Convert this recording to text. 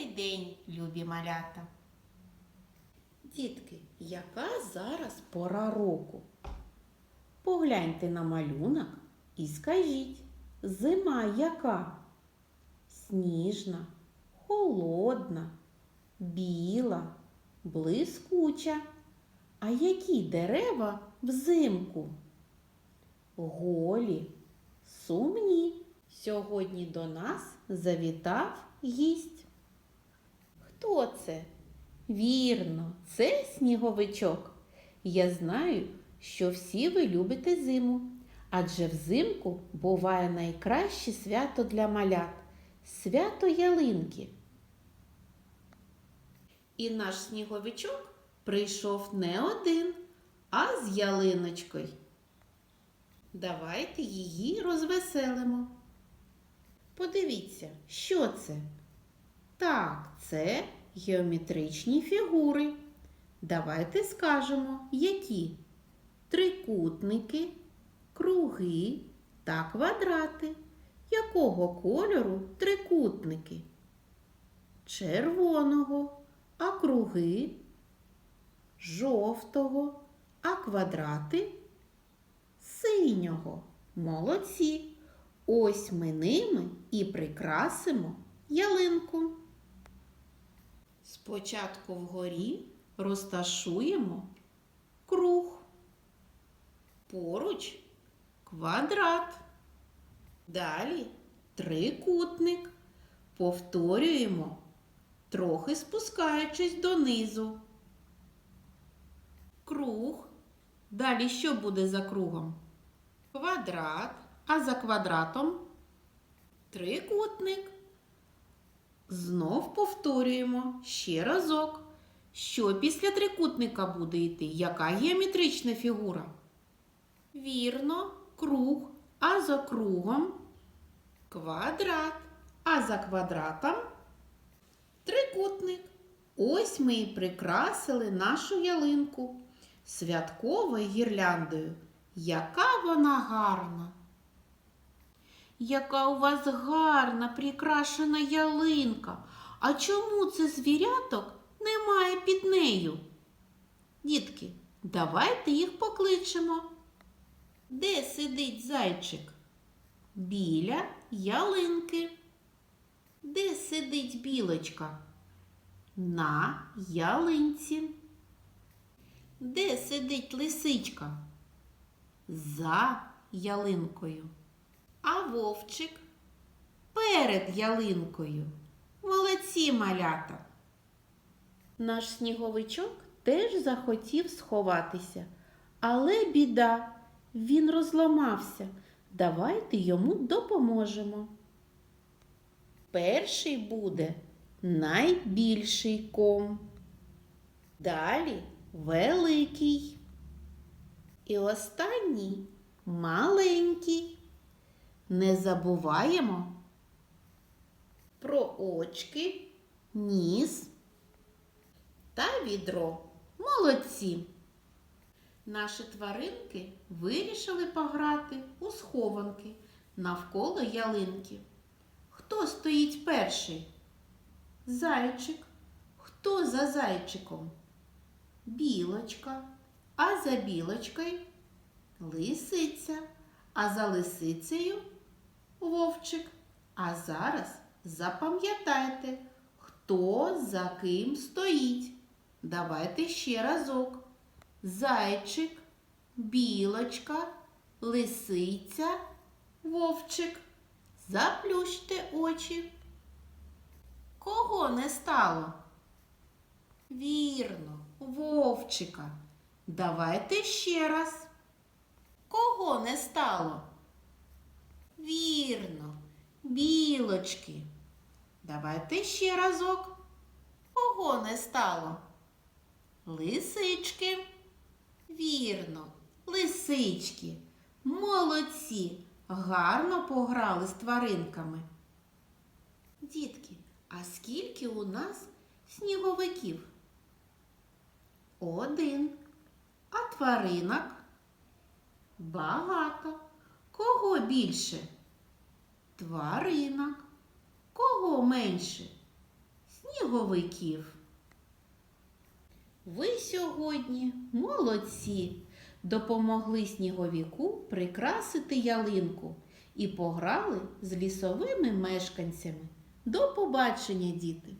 Добрий день, любі малята. Дітки, яка зараз пора року? Погляньте на малюнок і скажіть, зима яка? Сніжна, холодна, біла, блискуча. А які дерева взимку? Голі, сумні. Сьогодні до нас завітав гість. Хто це? Вірно, це сніговичок. Я знаю, що всі ви любите зиму, адже взимку буває найкраще свято для малят свято ялинки. І наш сніговичок прийшов не один, а з ялиночкою. Давайте її розвеселимо. Подивіться, що це? Так, це геометричні фігури. Давайте скажемо, які трикутники, круги та квадрати. Якого кольору трикутники? Червоного, а круги жовтого, а квадрати синього. Молодці. Ось ми ними і прикрасимо ялинку. Спочатку вгорі розташуємо круг, поруч квадрат, далі трикутник. Повторюємо, трохи спускаючись донизу. Круг. Далі що буде за кругом? Квадрат, а за квадратом трикутник. Знов повторюємо ще разок. Що після трикутника буде йти? Яка геометрична фігура? Вірно, круг, а за кругом квадрат, а за квадратом трикутник. Ось ми і прикрасили нашу ялинку святковою гірляндою. Яка вона гарна! Яка у вас гарна прикрашена ялинка. А чому це звіряток немає під нею? Дітки, давайте їх покличемо. Де сидить зайчик? Біля ялинки. Де сидить білочка? На ялинці. Де сидить лисичка? За ялинкою. А вовчик перед ялинкою. Молодці малята. Наш сніговичок теж захотів сховатися, але біда, він розламався. Давайте йому допоможемо. Перший буде найбільший ком. Далі великий. І останній маленький. Не забуваємо про очки, ніс та відро. Молодці! Наші тваринки вирішили пограти у схованки навколо ялинки. Хто стоїть перший? Зайчик. Хто за зайчиком? Білочка. А за білочкою лисиця. А за лисицею вовчик. А зараз запам'ятайте, хто за ким стоїть. Давайте ще разок. Зайчик, білочка, лисиця, вовчик. Заплющте очі. Кого не стало? Вірно, вовчика. Давайте ще раз. Кого не стало? Вірно, білочки. Давайте ще разок. Кого не стало? Лисички. Вірно, лисички. Молодці. Гарно пограли з тваринками. Дітки, а скільки у нас сніговиків? Один. А тваринок? Багато. Кого більше? Тваринок. Кого менше? сніговиків. Ви сьогодні молодці, допомогли сніговіку прикрасити ялинку і пограли з лісовими мешканцями. До побачення, діти!